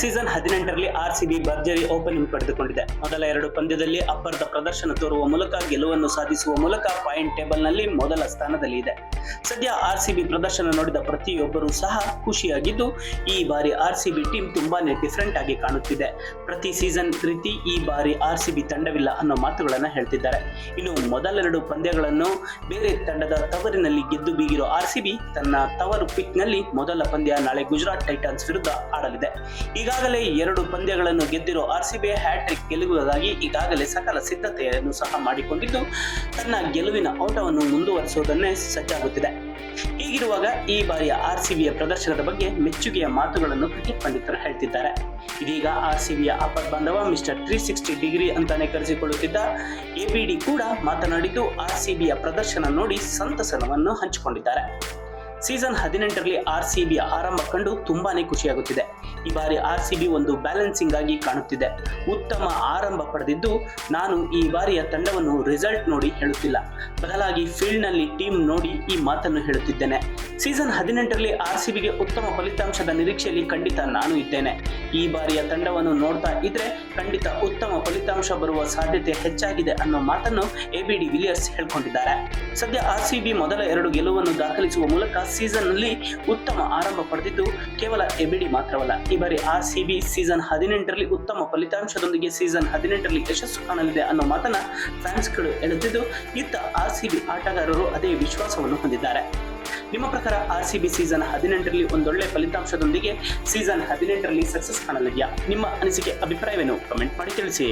Season ಹದಿನೆಂಟರಲ್ಲಿ R C B ಭರ್ಜರಿ opening ಪಡೆದುಕೊಂಡಿದೆ. ಮೊದಲ ಎರಡು ಪಂದ್ಯದಲ್ಲಿ ಅಬ್ಬರದ ಪ್ರದರ್ಶನ ತೋರುವ ಮೂಲಕ ಗೆಲುವನ್ನು ಸಾಧಿಸುವ ಮೂಲಕ ಪಾಯಿಂಟ್ ಟೇಬಲ್ನಲ್ಲಿ ಮೊದಲ ಸ್ಥಾನದಲ್ಲಿ ಇದೆ. ಸದ್ಯ ಆರ್ಸಿಬಿ ಪ್ರದರ್ಶನ ನೋಡಿದ ಪ್ರತಿಯೊಬ್ಬರೂ ಸಹ ಖುಷಿಯಾಗಿದ್ದು, ಈ ಬಾರಿ ಆರ್ಸಿಬಿ ಟೀಮ್ ತುಂಬಾನೇ ಡಿಫ್ರೆಂಟ್ ಆಗಿ ಕಾಣುತ್ತಿದೆ. ಪ್ರತಿ ಸೀಸನ್ ರೀತಿ ಈ ಬಾರಿ ಆರ್ಸಿಬಿ ತಂಡವಿಲ್ಲ ಅನ್ನೋ ಮಾತುಗಳನ್ನು ಹೇಳ್ತಿದ್ದಾರೆ. ಇನ್ನು ಮೊದಲೆರಡು ಪಂದ್ಯಗಳನ್ನು ಬೇರೆ ತಂಡದ ತವರಿನಲ್ಲಿ ಗೆದ್ದು ಬೀಗಿರೋ ಆರ್ಸಿಬಿ ತನ್ನ ತವರು ಪಿಕ್ನಲ್ಲಿ ಮೊದಲ ಪಂದ್ಯ ನಾಳೆ ಗುಜರಾತ್ ಟೈಟನ್ಸ್ ವಿರುದ್ಧ ಆಡಲಿದೆ. ಈಗಾಗಲೇ ಎರಡು ಪಂದ್ಯಗಳನ್ನು ಗೆದ್ದಿರೋ ಆರ್ಸಿಬಿ ಹ್ಯಾಟ್ರಿಕ್ ಗೆಲುವುದಾಗಿ ಈಗಾಗಲೇ ಸಕಲ ಸಿದ್ಧತೆಯನ್ನು ಸಹ ಮಾಡಿಕೊಂಡಿದ್ದು, ತನ್ನ ಗೆಲುವಿನ ಓಟವನ್ನು ಮುಂದುವರಿಸುವುದನ್ನೇ ಸಜ್ಜಾಗುತ್ತಿದೆ. ಹೀಗಿರುವಾಗ ಈ ಬಾರಿಯ ಆರ್ಸಿಬಿಯ ಪ್ರದರ್ಶನದ ಬಗ್ಗೆ ಮೆಚ್ಚುಗೆಯ ಮಾತುಗಳನ್ನು ಕ್ರಿಕೆಟ್ ಪಂಡಿತರು ಹೇಳ್ತಿದ್ದಾರೆ. ಇದೀಗ ಆರ್ಸಿಬಿಯ ಅಪರ್ ಬಾಂಧವ ಮಿಸ್ಟರ್ ತ್ರೀ ಸಿಕ್ಸ್ಟಿ ಡಿಗ್ರಿ ಅಂತಾನೆ ಕರೆಸಿಕೊಳ್ಳುತ್ತಿದ್ದ ಎಬಿಡಿ ಕೂಡ ಮಾತನಾಡಿದ್ದು, ಆರ್ಸಿಬಿಯ ಪ್ರದರ್ಶನ ನೋಡಿ ಸಂತಸನವನ್ನು ಹಂಚಿಕೊಂಡಿದ್ದಾರೆ. ಸೀಸನ್ ಹದಿನೆಂಟರಲ್ಲಿ ಆರ್ ಸಿ ಬಿ ಆರಂಭ ಕಂಡು ತುಂಬಾನೇ ಖುಷಿಯಾಗುತ್ತಿದೆ. ಈ ಬಾರಿ ಆರ್ ಸಿ ಬಿ ಒಂದು ಬ್ಯಾಲೆನ್ಸಿಂಗ್ ಆಗಿ ಕಾಣುತ್ತಿದೆ. ಉತ್ತಮ ಆರಂಭ ಪಡೆದಿದ್ದು ನಾನು ಈ ಬಾರಿಯ ತಂಡವನ್ನು ರಿಸಲ್ಟ್ ನೋಡಿ ಹೇಳುತ್ತಿಲ್ಲ. ಬದಲಾಗಿ ಫೀಲ್ಡ್ನಲ್ಲಿ ಟೀಮ್ ನೋಡಿ ಈ ಮಾತನ್ನು ಹೇಳುತ್ತಿದ್ದೇನೆ. ಸೀಸನ್ ಹದಿನೆಂಟರಲ್ಲಿ ಆರ್ ಸಿ ಬಿಗೆ ಉತ್ತಮ ಫಲಿತಾಂಶದ ನಿರೀಕ್ಷೆಯಲ್ಲಿ ಖಂಡಿತ ನಾನು ಇದ್ದೇನೆ. ಈ ಬಾರಿಯ ತಂಡವನ್ನು ನೋಡ್ತಾ ಇದ್ರೆ ಖಂಡಿತ ಉತ್ತಮ ಫಲಿತಾಂಶ ಬರುವ ಸಾಧ್ಯತೆ ಹೆಚ್ಚಾಗಿದೆ ಅನ್ನೋ ಮಾತನ್ನು ಎ ಬಿ ಡಿ ವಿಲಿಯರ್ಸ್ ಹೇಳ್ಕೊಂಡಿದ್ದಾರೆ. ಸದ್ಯ ಆರ್ ಸಿ ಮೊದಲ ಎರಡು ಗೆಲುವನ್ನು ದಾಖಲಿಸುವ ಮೂಲಕ ಸೀಸನ್ನಲ್ಲಿ ಉತ್ತಮ ಆರಂಭ ಪಡೆದಿದ್ದು ಕೇವಲ ಎಬಿಡಿ ಮಾತ್ರವಲ್ಲ, ಈ ಬಾರಿ ಆರ್ ಸಿ ಬಿ ಸೀಸನ್ ಹದಿನೆಂಟರಲ್ಲಿ ಉತ್ತಮ ಫಲಿತಾಂಶದೊಂದಿಗೆ ಸೀಸನ್ ಹದಿನೆಂಟರಲ್ಲಿ ಯಶಸ್ಸು ಕಾಣಲಿದೆ ಅನ್ನೋ ಮಾತನ್ನ ಫ್ಯಾನ್ಸ್ಗಳು ಹೇಳುತ್ತಿದ್ದು ಇತ್ತ ಆರ್ ಸಿ ಬಿ ಆಟಗಾರರು ಅದೇ ವಿಶ್ವಾಸವನ್ನು ಹೊಂದಿದ್ದಾರೆ. ನಿಮ್ಮ ಪ್ರಕಾರ ಆರ್ ಸಿ ಬಿ ಸೀಸನ್ ಹದಿನೆಂಟರಲ್ಲಿ ಒಂದೊಳ್ಳೆ ಫಲಿತಾಂಶದೊಂದಿಗೆ ಸೀಸನ್ ಹದಿನೆಂಟರಲ್ಲಿ ಸಕ್ಸಸ್ ಕಾಣಲಿದೆಯಾ? ನಿಮ್ಮ ಅನಿಸಿಕೆ, ಅಭಿಪ್ರಾಯವೇನು? ಕಮೆಂಟ್ ಮಾಡಿ ತಿಳಿಸಿ.